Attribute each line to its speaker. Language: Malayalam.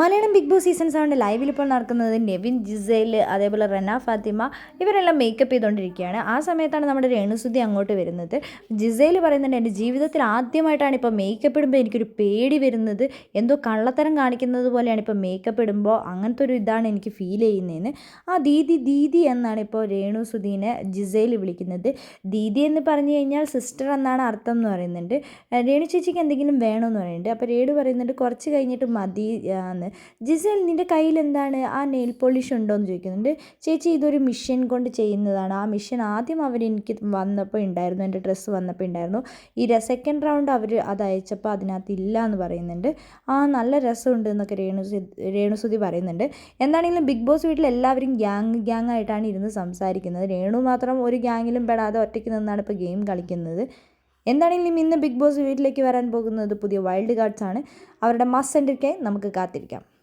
Speaker 1: മലയാളം ബിഗ് ബോസ് സീസൺ സെവന്റെ ലൈവിൽ ഇപ്പോൾ നടക്കുന്നത് നെവിൻ ജിസൈൽ അതേപോലെ റെന ഫാത്തിമ ഇവരെല്ലാം മേക്കപ്പ് ചെയ്തുകൊണ്ടിരിക്കുകയാണ്. ആ സമയത്താണ് നമ്മുടെ രേണുസുതി അങ്ങോട്ട് വരുന്നത്. ജിസൈൽ പറയുന്നുണ്ട് എന്റെ ജീവിതത്തിൽ ആദ്യമായിട്ടാണ് ഇപ്പോൾ മേക്കപ്പ് ഇടുമ്പോൾ എനിക്കൊരു പേടി വരുന്നത്. എന്തോ കള്ളത്തരം കാണിക്കുന്നത് പോലെയാണ് ഇപ്പോൾ മേക്കപ്പ് ഇടുമ്പോൾ അങ്ങനത്തെ ഒരു ഇതാണ് എനിക്ക് ഫീൽ ചെയ്യുന്നതെന്ന്. ആ ദീദി ദീദി എന്നാണ് ഇപ്പോൾ രേണുസുദീനെ ജിസൈൽ വിളിക്കുന്നത്. ദീദി എന്ന് പറഞ്ഞു കഴിഞ്ഞാൽ സിസ്റ്റർ എന്നാണ് അർത്ഥം എന്ന് പറയുന്നുണ്ട്. രേണു ചേച്ചിക്ക് എന്തെങ്കിലും വേണമെന്ന് പറയുന്നുണ്ട്. അപ്പോൾ രേണു പറയുന്നുണ്ട് കുറച്ച് കഴിഞ്ഞിട്ട് മതി എന്ന് ജിസൽ നിന്റെ കയ്യിൽ എന്താണ്? ആ നെയിൽ പോളിഷ് ഉണ്ടോ എന്ന് ചോദിക്കുന്നുണ്ട്. ചേച്ചി ഇതൊരു മിഷൻ കൊണ്ട് ചെയ്യുന്നതാണ്. ആ മിഷൻ ആദ്യം അവർ എനിക്ക് വന്നപ്പോൾ ഉണ്ടായിരുന്നു എന്റെ ഡ്രസ്സ് വന്നപ്പോൾ ഉണ്ടായിരുന്നു ഈ സെക്കൻഡ് റൗണ്ട് അവർ അത് അയച്ചപ്പോൾ അതിനകത്ത് ഇല്ല എന്ന് പറയുന്നുണ്ട്. ആ നല്ല രസമുണ്ട് എന്നൊക്കെ രേണു രേണുസുതി പറയുന്നുണ്ട്. എന്താണെങ്കിലും ബിഗ് ബോസ് വീട്ടിൽ എല്ലാവരും ഗ്യാങ് ഗ്യാങ് ആയിട്ടാണ് ഇരുന്ന് സംസാരിക്കുന്നത്. രേണു മാത്രം ഒരു ഗ്യാങ്ങിലും പെടാതെ ഒറ്റയ്ക്ക് നിന്നാണ് ഇപ്പോൾ ഗെയിം കളിക്കുന്നത്. എന്താണെങ്കിലും ഇന്ന് ബിഗ് ബോസ് വീട്ടിലേക്ക് വരാൻ പോകുന്നത്? പുതിയ വൈൽഡ് കാർഡ്സ് ആണ്. അവരുടെ മസ് സെന്ററിക്കായി നമുക്ക് കാത്തിരിക്കാം.